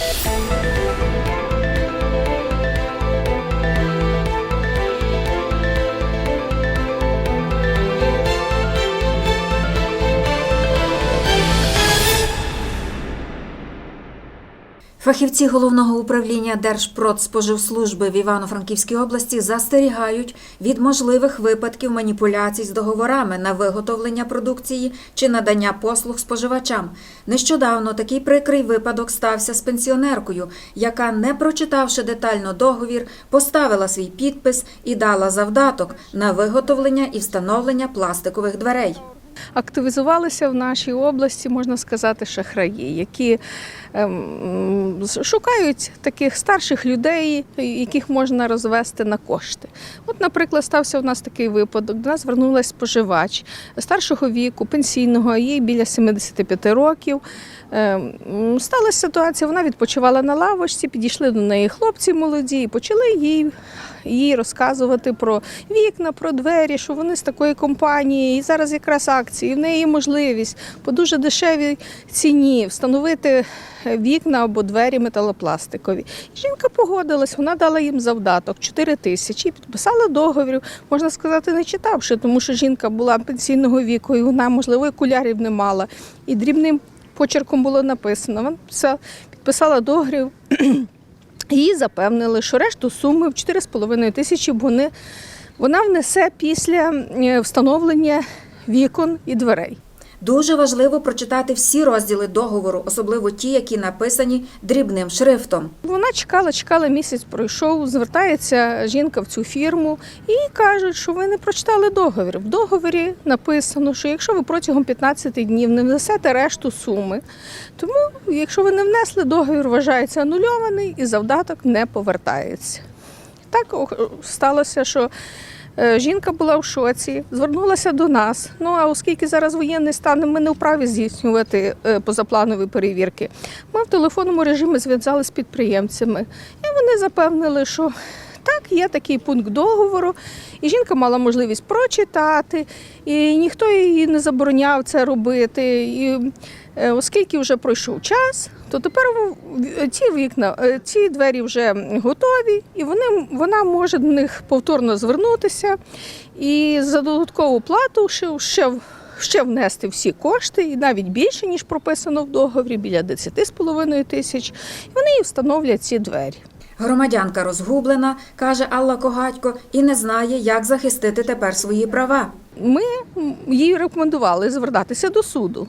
Thank you. Фахівці головного управління Держпродспоживслужби в Івано-Франківській області застерігають від можливих випадків маніпуляцій з договорами на виготовлення продукції чи надання послуг споживачам. Нещодавно такий прикрий випадок стався з пенсіонеркою, яка, не прочитавши детально договір, поставила свій підпис і дала завдаток на виготовлення і встановлення пластикових дверей. Активізувалися в нашій області, можна сказати, шахраї, які ем, шукають таких старших людей, яких можна розвести на кошти. От, наприклад, стався у нас такий випадок. До нас звернулася споживач старшого віку, пенсійного, їй біля 75 років. Ем, Сталася ситуація, вона відпочивала на лавочці, підійшли до неї хлопці молоді і почали їй, їй розказувати про вікна, про двері, що вони з такої компанії, і зараз якраз акції, в неї можливість по дуже дешевій ціні встановити вікна або двері металопластикові. Жінка погодилась, вона дала їм завдаток 4 тисячі, і підписала договір, можна сказати, не читавши, тому що жінка була пенсійного віку, і вона, можливо, і окулярів не мала. І дрібним почерком було написано. Вона підписала договір. Її запевнили, що решту суми в 4,5 тисячі вони, вона внесе після е, встановлення вікон і дверей. Дуже важливо прочитати всі розділи договору, особливо ті, які написані дрібним шрифтом. Вона чекала, чекала, місяць пройшов, звертається жінка в цю фірму і кажуть, що ви не прочитали договір. В договорі написано, що якщо ви протягом 15 днів не внесете решту суми, тому якщо ви не внесли, договір вважається анульований і завдаток не повертається. Так сталося, що жінка була в шоці, звернулася до нас. Ну а оскільки зараз воєнний стан, ми не вправі здійснювати е, позапланові перевірки. Ми в телефонному режимі зв'язалися з підприємцями, і вони запевнили, що так, є такий пункт договору, і жінка мала можливість прочитати, і ніхто їй не забороняв це робити. І е, оскільки вже пройшов час, то тепер ці вікна, е, ці двері вже готові, і вони, вона може до них повторно звернутися і за додаткову плату ще, ще, ще внести всі кошти, і навіть більше, ніж прописано в договорі, біля 10,5 тисяч. І вони їй встановлять ці двері. Громадянка розгублена, каже Алла Когатько, і не знає, як захистити тепер свої права. Ми їй рекомендували звертатися до суду.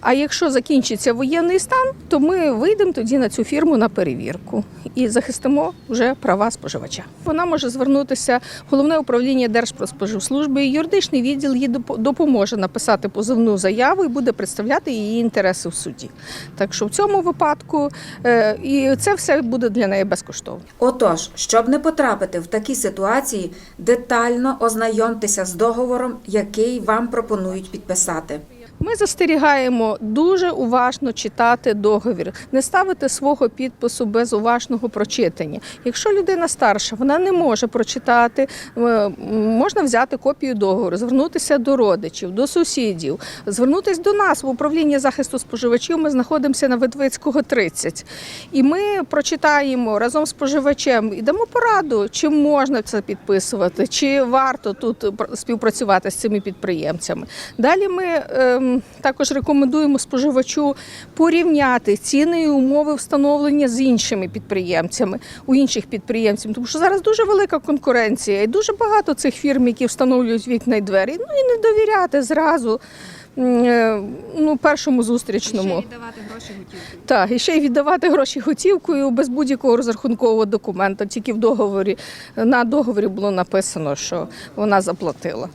А якщо закінчиться воєнний стан, то ми вийдемо тоді на цю фірму на перевірку і захистимо вже права споживача. Вона може звернутися в головне управління Держпродспоживслужби. і Юридичний відділ їй допоможе написати позовну заяву і буде представляти її інтереси в суді. Так що в цьому випадку е, і це все буде для неї безкоштовно. Отож, щоб не потрапити в такі ситуації, детально ознайомтеся з договором, який вам пропонують підписати. Ми застерігаємо дуже уважно читати договір, не ставити свого підпису без уважного прочитання. Якщо людина старша, вона не може прочитати, е, можна взяти копію договору, звернутися до родичів, до сусідів, звернутися до нас в управління захисту споживачів. Ми знаходимося на Ветвицького 30. І ми прочитаємо разом з споживачем і дамо пораду, чи можна це підписувати, чи варто тут пр- співпрацювати з цими підприємцями. Далі ми ем, також рекомендуємо споживачу порівняти ціни і умови встановлення з іншими підприємцями у інших підприємців, тому що зараз дуже велика конкуренція і дуже багато цих фірм, які встановлюють вікна і двері. Ну і не довіряти зразу. е, Ну, першому зустрічному. віддавати гроші готівкою. Так, і ще й віддавати гроші готівкою без будь-якого розрахункового документа. Тільки в договорі на договорі було написано, що вона заплатила.